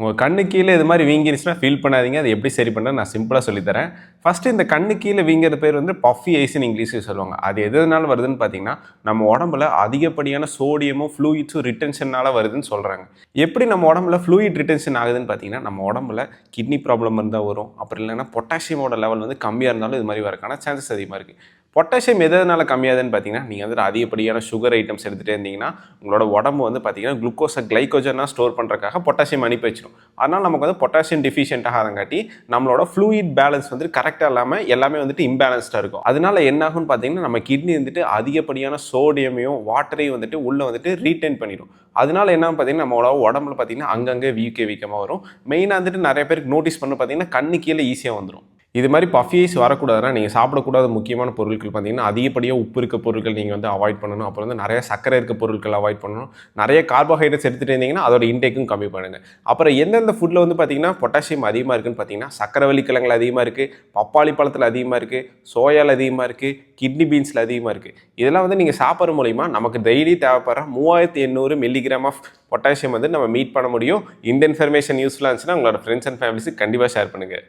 உங்கள் கண்ணு கீழே இது மாதிரி வீங்கிருச்சுன்னா ஃபீல் பண்ணாதீங்க. அது எப்படி சரி பண்ண நான் சிம்பிளாக சொல்லித்தரேன். ஃபஸ்ட்டு இந்த கண்ணு கீழே வீங்கிறது பேர் வந்து பஃபி ஐஸ்னு இங்கிலீஷில் சொல்லுவாங்க. அது எதனால வருதுன்னு பார்த்தீங்கன்னா நம்ம உடம்புல அதிகப்படியான சோடியமும் ஃப்ளூயிட்ஸும் ரிட்டென்ஷனால வருதுன்னு சொல்கிறாங்க எப்படி நம்ம உடம்புல ஃப்ளூயிட் ரிட்டென்ஷன் ஆகுதுன்னு பார்த்தீங்கன்னா நம்ம உடம்புல கிட்னி ப்ராப்ளம் இருந்தால் வரும். அப்புறம் இல்லைன்னா பொட்டாசியமோட லெவல் வந்து கம்மியாக இருந்தாலும் இது மாதிரி வரக்கான சான்சஸ் அதிகமாக இருக்குது பொட்டாசியம் எதனால கம்மியாதுன்னு பார்த்தீங்கன்னா நீங்கள் வந்து அதிகப்படியான சுகர் ஐட்டம்ஸ் எடுத்துகிட்டே இருந்தீங்கன்னா உங்களோட உடம்பு வந்து பார்த்தீங்கன்னா குளுக்கோஸை கிளைக்கோஜனாக ஸ்டோர் பண்ணுறதுக்காக பொட்டாசியம் அனுப்பி வச்சிடும் அதனால் நமக்கு வந்து பொட்டாசியம் டிஃபிஷியன்ட்டாக ஆகாதங்காட்டி நம்மளோட ஃப்ளூயிட் பேலன்ஸ் வந்து கரெக்டாக இல்லாமல் எல்லாமே வந்துட்டு இம்பேலன்ஸ்டாக இருக்கும். அதனால என்ன ஆகும்னு பார்த்தீங்கன்னா நம்ம கிட்னி வந்துட்டு அதிகப்படியான சோடியமையும் வாட்டரையும் வந்துட்டு உள்ளே வந்துட்டு ரீட்டைன் பண்ணிடும். அதனால என்ன பார்த்தீங்கன்னா நம்மளோட உடம்புல பார்த்தீங்கன்னா அங்கங்கே வீக்க வீக்கமாக வரும். மெயினாக வந்துட்டு நிறைய பேருக்கு நோட்டீஸ் பண்ண பார்த்தீங்கன்னா கண்ணு கீழே ஈஸியாக வந்துடும் இது மாதிரி பஃபிஸ் வரக்கூடாதுன்னா நீங்கள் சாப்பிடக்கூடாத முக்கியமான பொருட்கள் பார்த்தீங்கன்னா அதிகப்படியாக உப்பு இருக்க பொருட்கள் நீங்கள் வந்து அவாய்ட் பண்ணணும். அப்புறம் வந்து நிறைய சர்க்கரை இருக்க பொருட்கள் அவாய்ட் பண்ணணும். நிறைய கார்போஹைட்ரேட்ஸ் எடுத்துகிட்டு இருந்தீங்கன்னா அதோட இன்டேக்கும் கம்மி பண்ணுங்கள் அப்புறம் எந்தெந்த ஃபுட்டில் வந்து பார்த்தீங்கன்னா பொட்டாசியம் அதிகமாக இருக்குன்னு பார்த்தீங்கன்னா சக்கரை கிழங்குல அதிகமாக இருக்குது பப்பாளி பழத்தில் அதிகமாக இருக்குது சோயாவில் அதிகமாக இருக்குது கிட்னி பீன்ஸில் அதிகமாக இருக்குது இதெல்லாம் வந்து நீங்கள் சாப்பிட்ற மூலிமா நமக்கு டெய்லி தேவைப்படுற மூவாயிரத்தி எண்ணூறு மில்லிகிராம் ஆஃப் பொட்டாசியம் வந்து நம்ம மீட் பண்ண முடியும். இந்த இன்ஃபர்மேஷன் யூஸ்ஃபுல்லாக இருந்துச்சுன்னா உங்களோட ஃப்ரெண்ட்ஸ் அண்ட் ஃபேமிலிஸுக்கு கண்டிப்பாக ஷேர் பண்ணுங்கள்